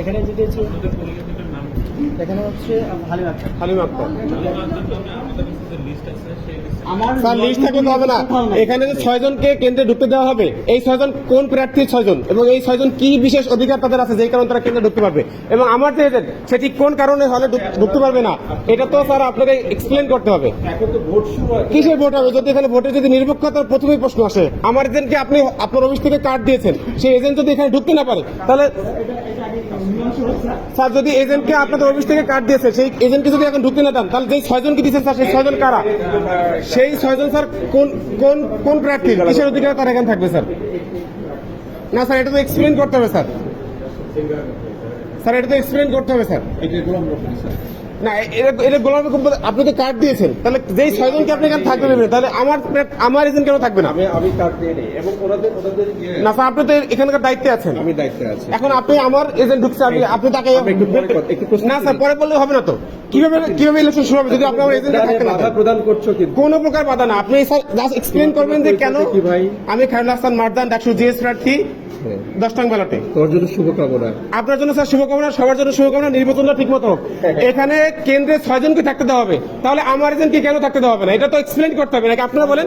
এখানে যেটা এখানে হচ্ছে হালিম আক্তার। হালিম আক্তার। স্যার লিস্ট থাকলে হবে না। এখানে যে ছয়জনকে কেন্দ্রে ঢুকতে দেওয়া হবে এই ছয়জন কোন প্রার্থীর ছয়জন এবং এই ছয়জন কি বিশেষ অধিকার তাদের আছে যেই কারণে তারা কেন্দ্রে ঢুকতে পারবে? এবং আমার যে এজেন্ট সেটি কোন কারণে হলে ঢুক- ঢুকতে পারবে না এটা তো স্যার আপনাকে এক্সপ্লেন করতে হবে। কিসের ভোট হবে? যদি এখানে ভোটের যদি নিরপেক্ষতার প্রথমেই প্রশ্ন আসে আমার এজেন্টকে আপনি আপনার অফিস থেকে কার্ড দিয়েছেন সেই এজেন্ট যদি এখানে ঢুকতে না পারে তাহলে স্যার যদি এজেন্টকে আপনাদের অফিস থেকে কার্ড দিয়েছে, সেই এজেন্টকে যদি এখন ঢুকতে না দেন, তাহলে যেই ছয়জনকে দিয়েছেন স্যার, সেই ছয়জন কারা? সেই ছয়জন স্যার কোন কোন কোন প্রার্থী? কিসের অধিকার তারা এখানে থাকবে, স্যার? না, স্যার, এটা তো এক্সপ্লেন করতে হবে, স্যার। স্যার, এটা তো এক্সপ্লেন করতে হবে, স্যার। না এটা এটা গোলামি কোম্পানি আপনি তো কার্ড দিয়েছেন। তাহলে যেই ছয়জনকে আপনি এখানে থাকতে দেবেন তাহলে আমার আমার এজেন্ট কেন থাকবে না? আমি কার্ড দিয়ে নেই এবং ওনাদের ওনাদের ইয়ে, না স্যার আপনি তো এখানকার দায়িত্বে আছেন। আমি দায়িত্বে আছি। এখন আপনি আমার এজেন্ট ঢুকছে আপনি আপনি তাকে একটু না স্যার পরে বললে হবে না তো। কীভাবে কীভাবে ইলেকশন শুরু হবে? যদি আপনি আমার এজেন্ট না বাধা প্রদান করছ কিন্তু। কোনো প্রকার বাধা না। আপনি জাস্ট এক্সপ্লেন করবেন যে কেন? আমি খায়রুল হাসান মারদান ডাকসু জিএস প্রার্থী হ্যাঁ, দশ টাং ব্যালটে তোর জন্য শুভকামনা। আপনার জন্য স্যার শুভকামনা সবার জন্য শুভকামনা নির্বাচনটা ঠিক মতো হোক। এখানে কেন্দ্রে ছয়জনকে থাকতে দেওয়া হবে। তাহলে আমার এজেন্টকে কেন থাকতে দেওয়া হবে না? এটা তো এক্সপ্লেন করতে হবে। নাকি আপনারা বলেন?